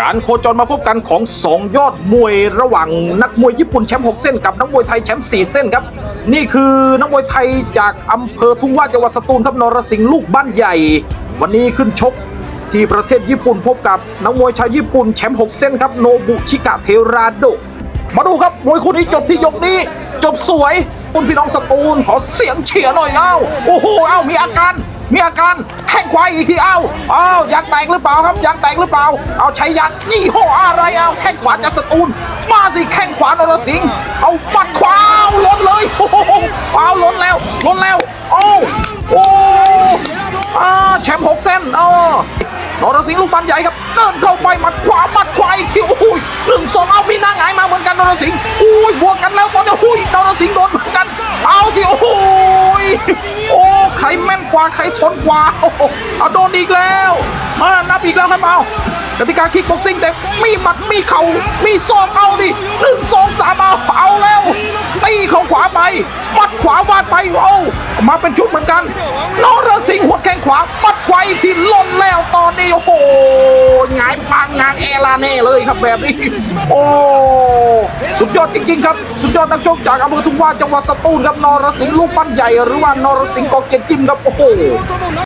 การโคจรมาพบกันของ 2 ยอดมวยระหว่างนักมวยญี่ปุ่นแชมป์6เส้นกับนักมวยไทยแชมป์4เส้นครับ นี่คือนักมวยไทยจากอำเภอทุ่งว่าจังหวัดสตูลครับนรสิงห์ลูกบ้านใหญ่ วันนี้ขึ้นชกที่ประเทศญี่ปุ่นพบกับนักมวยชาวญี่ปุ่นแชมป์6เส้นครับโนบุชิกะเทราโดมาดูครับมวยคู่นี้จบที่ยกนี้ จบสวยคุณพี่น้องสตูลขอเสียงเชียหน่อยเอ้าโอ้โหเอ้ามีอาการ มีอาการแข้งควายอีกทีเอ้าเอ้ายางแตกหรือเปล่าครับยางแตกหรือเปล่า เอาใช้ยางยี่ห้ออะไรเอาแข้งขวาจากสตูล มาสิแข้งขวานรสิงห์เอาปัดขวาเอาล้นเลยโอ้โหเอาล้นแล้วล้นแล้วโอ้โอ้อาแชมป์หกเส้นเออนรสิงห์ลูกบอลใหญ่ครับเดินเข้าไปหมัดขวาหมัดขวาอีกทีโอ้ยหนึ่งสองเอามีหน้าหงายมาเหมือนกันนรสิงห์อุ้ยบวกกันแล้วตอนนี้อุ้ยนรสิงห์โดนเหมือนกัน เอาสิโอ้โหยโอ้ใคร แม่นกว่าใครทนกว่าโอ้โหเอาโดนอีกแล้ว มานับอีกแล้วครับเอากติกาคิกบ็อกซิ่งแต่มีหมัดมีเข่ามีศอกเอาดิหนึ่งสองสามเอาเอาแล้วตีเข้าขวาไปมัดขวาวาดไปโอ้มาเป็นชุดเหมือนกันนรสิงห์หัวแข้งขวามัดขวาอีกทีล่นแล้วตอนนี้โอ้โหงายปางงางเอลาเน่เลยครับแบบนี้โอ้ สุดยอดจริงๆครับ สุดยอดนักชกจากอำเภอทุ่งว่าจังหวัดสตูลครับนรสิงห์ลูกปั้นใหญ่หรือว่านรสิงห์กอเกียรติยิมครับโอ้โห